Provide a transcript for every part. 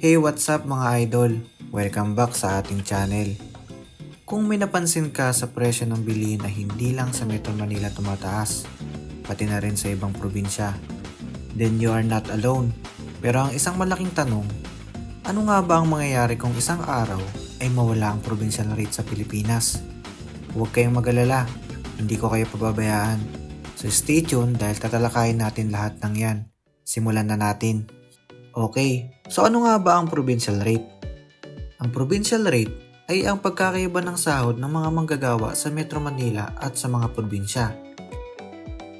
Hey, what's up mga idol? Welcome back sa ating channel. Kung may napansin ka sa presyo ng bilihin na hindi lang sa Metro Manila tumataas, pati na rin sa ibang probinsya, then you are not alone. Pero ang isang malaking tanong, ano nga ba ang mangyayari kung isang araw ay mawala ang provincial rate sa Pilipinas? Huwag kayong magalala, hindi ko kayo pababayaan. So stay tuned dahil tatalakayin natin lahat ng yan. Simulan na natin. Okay, so ano nga ba ang provincial rate? Ang provincial rate ay ang pagkakaiba ng sahod ng mga manggagawa sa Metro Manila at sa mga probinsya.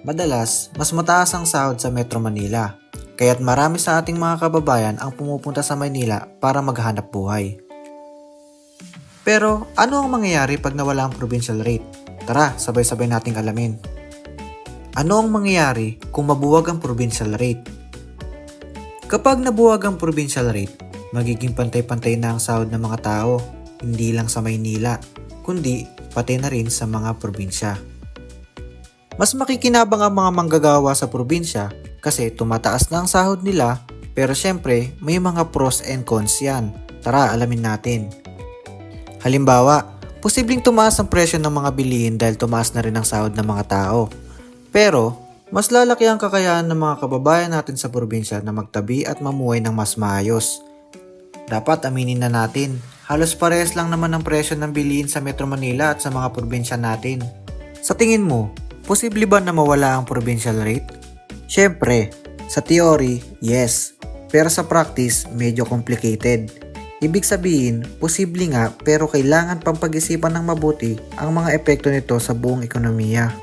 Madalas, mas mataas ang sahod sa Metro Manila, kaya't marami sa ating mga kababayan ang pumupunta sa Manila para maghanap buhay. Pero ano ang mangyayari pag nawala ang provincial rate? Tara, sabay-sabay nating alamin. Ano ang mangyayari kung mabuwag ang provincial rate? Kapag nabuwag ang provincial rate, magiging pantay-pantay na ang sahod ng mga tao, hindi lang sa Maynila, kundi pati na rin sa mga probinsya. Mas makikinabang ang mga manggagawa sa probinsya kasi tumataas na ang sahod nila pero syempre may mga pros and cons yan. Tara alamin natin. Halimbawa, posibleng tumaas ang presyo ng mga bilihin dahil tumaas na rin ang sahod ng mga tao. Pero, mas lalaki ang kakayahan ng mga kababayan natin sa probinsya na magtabi at mamuhay ng mas maayos. Dapat aminin na natin, halos parehas lang naman ang presyo ng bilihin sa Metro Manila at sa mga probinsya natin. Sa tingin mo, posible ba na mawala ang provincial rate? Siyempre, sa theory, yes. Pero sa practice, medyo complicated. Ibig sabihin, posible nga pero kailangan pang pag-isipan ng mabuti ang mga epekto nito sa buong ekonomiya.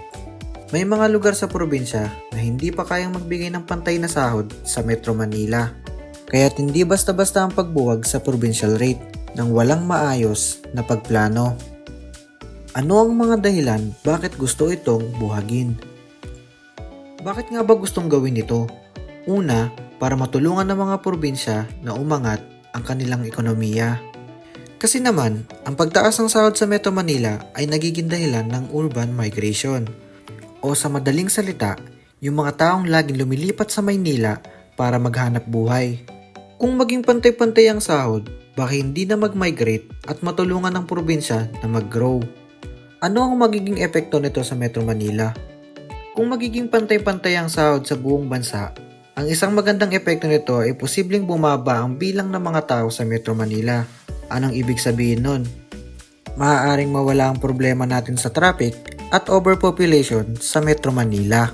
May mga lugar sa probinsya na hindi pa kayang magbigay ng pantay na sahod sa Metro Manila. Kaya't hindi basta-basta ang pagbuwag sa provincial rate nang walang maayos na pagplano. Ano ang mga dahilan bakit gusto itong buhagin? Bakit nga ba gustong gawin ito? Una, para matulungan ng mga probinsya na umangat ang kanilang ekonomiya. Kasi naman, ang pagtaas ng sahod sa Metro Manila ay nagiging dahilan ng urban migration o sa madaling salita, yung mga taong laging lumilipat sa Maynila para maghanap buhay. Kung maging pantay-pantay ang sahod, baka hindi na mag-migrate at matulungan ng probinsya na mag-grow. Ano ang magiging epekto nito sa Metro Manila? Kung magiging pantay-pantay ang sahod sa buong bansa, ang isang magandang epekto nito ay posibleng bumaba ang bilang ng mga tao sa Metro Manila. Anong ibig sabihin nun? Maaaring mawala ang problema natin sa traffic at overpopulation sa Metro Manila.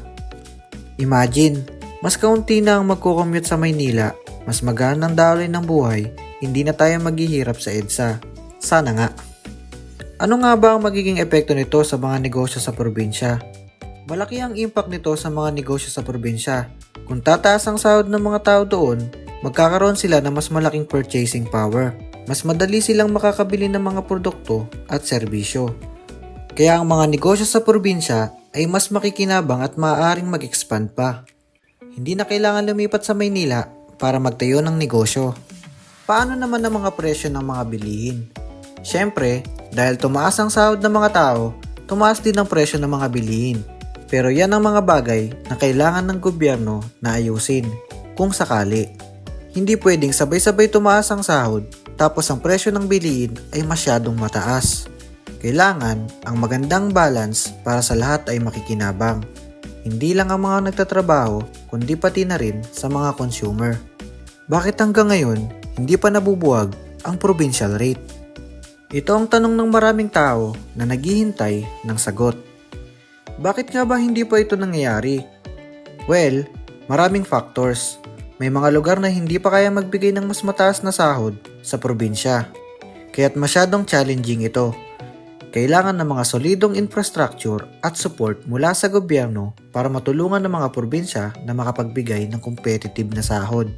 Imagine, mas kaunti na ang magkukommute sa Maynila, mas magaan ang daloy ng buhay, hindi na tayo maghihirap sa EDSA. Sana nga. Ano nga ba ang magiging epekto nito sa mga negosyo sa probinsya? Malaki ang impact nito sa mga negosyo sa probinsya. Kung tataas ang sahod ng mga tao doon, magkakaroon sila ng mas malaking purchasing power. Mas madali silang makakabili ng mga produkto at serbisyo. Kaya ang mga negosyo sa probinsya ay mas makikinabang at maaaring mag-expand pa. Hindi na kailangan lumipat sa Maynila para magtayo ng negosyo. Paano naman ang mga presyo ng mga bilihin? Siyempre, dahil tumaas ang sahod ng mga tao, tumaas din ang presyo ng mga bilihin. Pero yan ang mga bagay na kailangan ng gobyerno na ayusin, kung sakali. Hindi pwedeng sabay-sabay tumaas ang sahod tapos ang presyo ng bilihin ay masyadong mataas. Kailangan ang magandang balance para sa lahat ay makikinabang. Hindi lang ang mga nagtatrabaho, kundi pati na rin sa mga consumer. Bakit hanggang ngayon, hindi pa nabubuwag ang provincial rate? Ito ang tanong ng maraming tao na naghihintay ng sagot. Bakit nga ba hindi pa ito nangyayari? Well, maraming factors. May mga lugar na hindi pa kaya magbigay ng mas mataas na sahod sa probinsya. Kaya't masyadong challenging ito. Kailangan ng mga solidong infrastructure at support mula sa gobyerno para matulungan ng mga probinsya na makapagbigay ng competitive na sahod.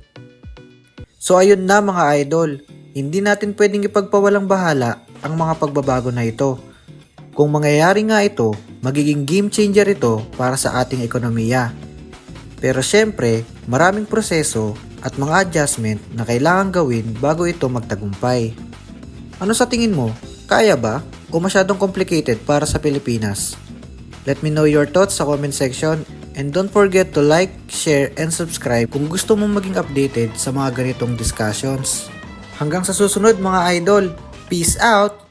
So ayun na mga idol, hindi natin pwedeng ipagpawalang bahala ang mga pagbabago na ito. Kung mangyayari nga ito, magiging game changer ito para sa ating ekonomiya. Pero syempre, maraming proseso at mga adjustment na kailangan gawin bago ito magtagumpay. Ano sa tingin mo? Kaya ba? O masyadong complicated para sa Pilipinas? Let me know your thoughts sa comment section and don't forget to like, share, and subscribe kung gusto mong maging updated sa mga ganitong discussions. Hanggang sa susunod mga idol. Peace out!